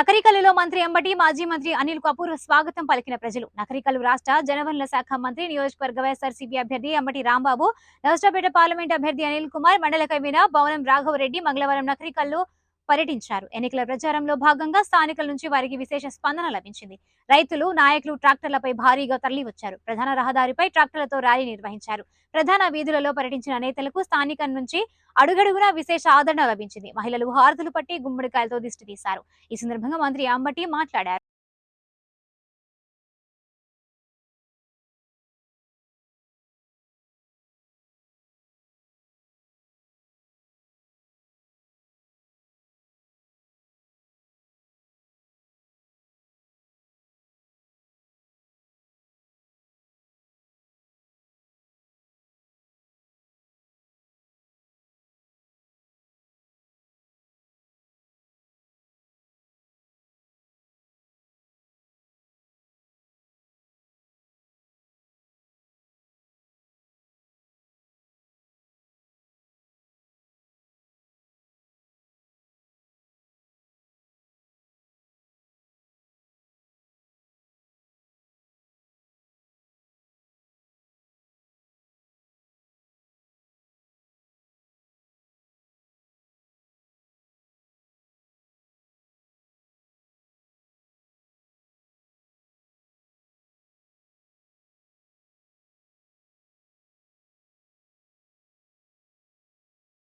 నకరికల్లులో మంత్రి ఎంబటి మాజీ మంత్రి అనిల్ కపూర్ స్వాగతం పలికిన ప్రజలు. నకరికల్లు రాష్ట్ర జనవనరుల శాఖ మంత్రి నియోజకవర్గ వైఎస్ఆర్సీపీ అభ్యర్థి అంబటి రాంబాబు నర్సరాపేట పార్లమెంట్ అభ్యర్థి అనిల్ కుమార్ మండల కవిన భవనం రాఘవరెడ్డి మంగళవారం నకరికల్లు పర్యటించారు. ఎన్నికల ప్రచారంలో భాగంగా స్థానికుల నుంచి వారికి విశేష స్పందన లభించింది. రైతులు నాయకులు ట్రాక్టర్లపై భారీగా తరలివచ్చారు. ప్రధాన రహదారిపై ట్రాక్టర్లతో ర్యాలీ నిర్వహించారు. ప్రధాన వీధులలో పర్యటించిన నేతలకు స్థానికం నుంచి అడుగడుగునా విశేష ఆదరణ లభించింది. మహిళలు హారతులు పట్టి గుమ్మడికాయలతో దిష్టి తీశారు. ఈ సందర్భంగా మంత్రి అంబటి మాట్లాడారు.